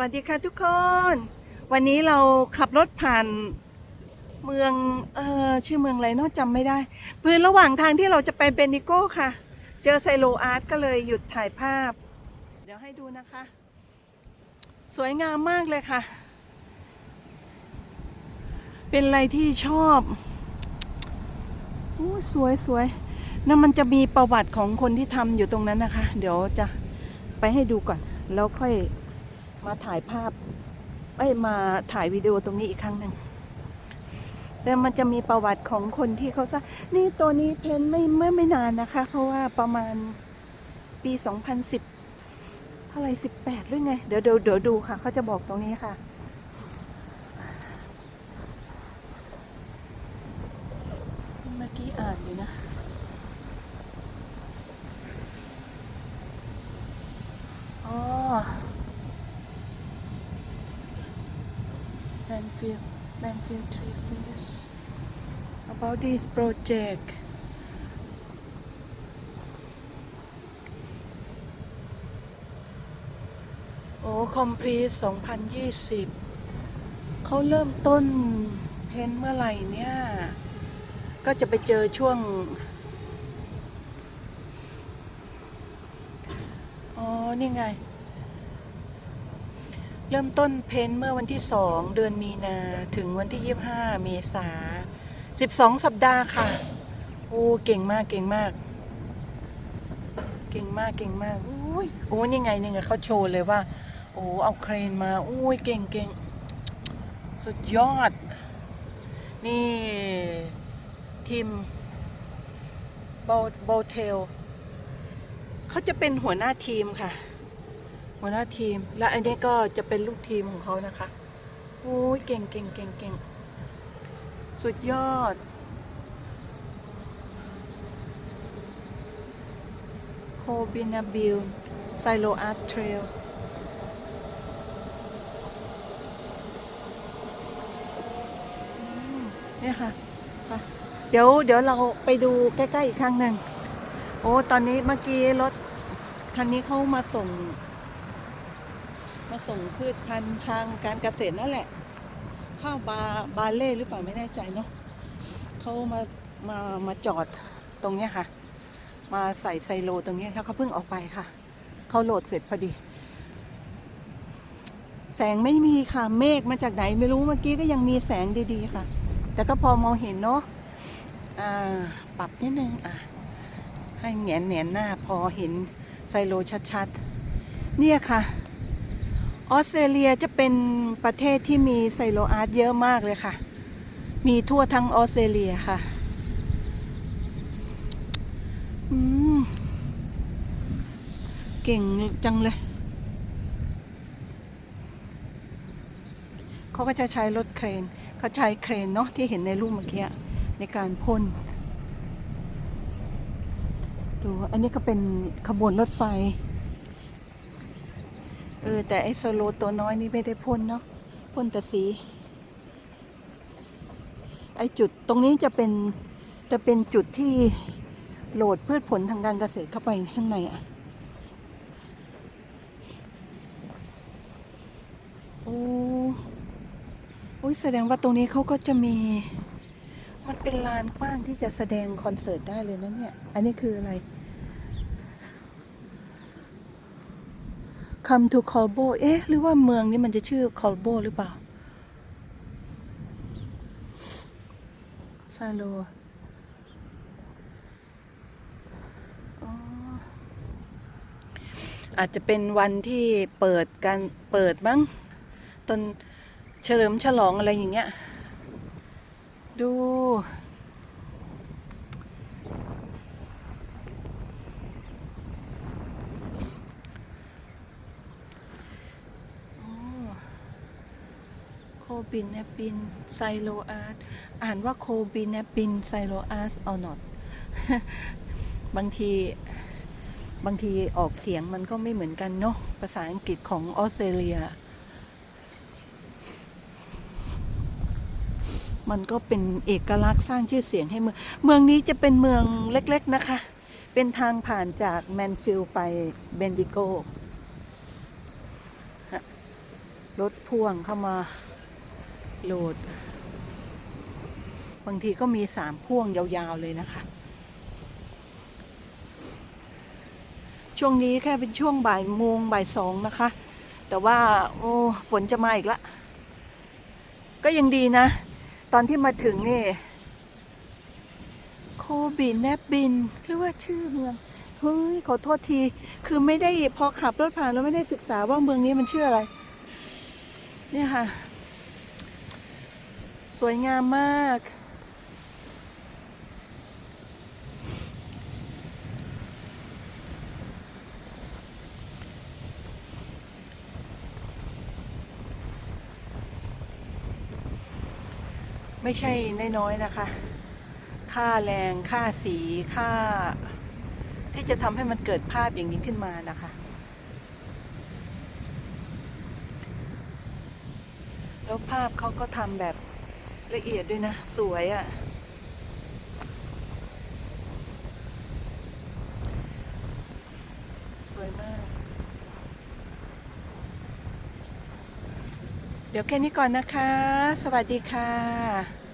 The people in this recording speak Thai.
วัสดีค่ะทุกคน วันนี้เราขับรถผ่านเมืองเออชื่อเมืองอะไรนอะจำไม่ได้พื้นระหว่างทางที่เราจะไปเบนิโก้ค่ะ เจอไซโลอาร์ตก็เลยหยุดถ่ายภาพ เดี๋ยวให้ดูนะคะ สวยงามมากเลยค่ะ เป็นอะไรที่ชอบอู้สวยสวยนั่นมันจะมีประวัติของคนที่ทำอยู่ตรงนั้นนะคะ เดี๋ยวจะไปให้ดูก่อนแล้วค่อย มาถ่ายภาพไอ้มาถ่ายวิดีโอตรงนี้อีกครั้งหนึ่งแต่มันจะมีประวัติของคนที่เขาสร้างนี่ตัวนี้เพ้นไม่เมื่อไม่นานนะคะ เพราะว่าประมาณปี 2010 เท่าไหร่18หรือไง เดี๋ยวเดี๋ยวดูค่ะ เขาจะบอกตรงนี้ค่ะ เมื่อกี้อ่านอยู่นะ อ๋อ Manfield Manfield Tree Face about this project โอ้ complete 2020 เขาเริ่มต้นเพ้นท์เมื่อไหร่เนี่ย ก็จะไปเจอช่วงอ๋อ นี่ไง เริ่มต้นเพ้นเมื่อวันที่สองเดือนมีนาถึงวันที่ยี่ห้าเมษาสิบสองสัปดาห์ค่ะโอ้เก่งมากเก่งมาก เก่งมากเก่งมากอุ้ยโอ้นี่ไงนี่ไงเขาโชว์เลยว่า โอ้เอาเครนมาอุ้ยเก่งเก่งสุดยอด นี่ทีมโบโบเทลเขาจะเป็นหัวหน้าทีมค่ะ หัวหน้าทีม และอันนี้ก็จะเป็นลูกทีมของเขานะคะโอ้ยเก่งเก่งเก่งเก่งสุดยอดโคบินาบิลไซโลอาร์ตเทรลเนี่ยค่ะค่ะ เดี๋ยวเดี๋ยวเราไปดูใกล้ ๆ อีกครั้งหนึ่ง โอ้ ตอนนี้เมื่อกี้รถคันนี้เขามาส่ง มาส่งพืชพันธุ์ทางการเกษตรนั่นแหละ ข้าวบาบาเล่หรือเปล่าไม่แน่ใจเนาะเขามามามาจอดตรงเนี้ยค่ะ มาใส่ไซโลตรงเนี้ยแล้วเขาเพิ่งออกไปค่ะเขาโหลดเสร็จพอดี แสงไม่มีค่ะเมฆมาจากไหนไม่รู้เมื่อกี้ก็ยังมีแสงดีๆค่ะ แต่ก็พอมองเห็นเนาะอ่าปรับนิดนึงอะให้แหนแหนนหน้าพอเห็นไซโลชัดๆ เนี่ยค่ะ ออสเตรเลียจะเป็นประเทศที่มีไซโลอาร์ตเยอะมากเลยค่ะ มีทั่วทั้งออสเตรเลียค่ะเก่งจังเลย เขาก็จะใช้รถเครน เขาใช้เครนเนาะที่เห็นในรูปเมื่อกี้ในการพ่น ดู อันนี้ก็เป็นขบวนรถไฟ เออ แต่ไอโซโลตัวน้อยนี่ไม่ได้พ่นเนาะพ่นแต่สี ไอจุดตรงนี้จะเป็นจะเป็นจุดที่โหลดพืชผลทางการเกษตรเข้าไปข้างในอะโอ้โอ้ยแสดงว่าตรงนี้เขาก็จะมี มันเป็นลานกว้างที่จะแสดงคอนเสิร์ตได้เลยนะเนี่ย อันนี้คืออะไร Come to Colbo เอ๊ะ หรือว่าเมืองนี้มันจะชื่อ Colbo หรือเปล่าซาโลอ๋อาจจะเป็นวันที่เปิดการเปิดมั้งตอนเฉลิมฉลองอะไรอย่างเงี้ย ดู โคบินแนปินไซโลอาร์ตอ่านว่าโคบินแนปินไซโลอาร์ตออนอตบางทีบางทีออกเสียงมันก็ไม่เหมือนกันเนาะภาษาอังกฤษของออสเตรเลีย มันก็เป็นเอกลักษณ์สร้างชื่อเสียงให้เมือง เมืองนี้จะเป็นเมืองเล็กๆนะคะ เป็นทางผ่านจากแมนฟิลด์ไปเบนดิโกรถพ่วงเข้ามา โหลด บางทีก็มีสามพ่วงยาวๆเลยนะคะ ช่วงนี้แค่เป็นช่วงบ่ายโมงบ่ายสองนะคะ แต่ว่า โอ้ฝนจะมาอีกละ ก็ยังดีนะ ตอนที่มาถึงนี่ โคบินแนบบินหรือว่าชื่อเมืองเฮ้ยขอโทษที คือไม่ได้พอขับรถผ่านแล้วไม่ได้ศึกษาว่าเมืองนี้มันชื่ออะไร เนี่ยค่ะ สวยงามมาก ไม่ใช่น้อยๆนะคะ ค่าแรง ค่าสี ค่า ที่จะทำให้มันเกิดภาพอย่างนี้ขึ้นมานะคะแล้วภาพเขาก็ทำแบบ ละเอียดด้วยนะ สวยอะ่ะ สวยมาก เดี๋ยวแค่นี้ก่อนนะคะ สวัสดีค่ะ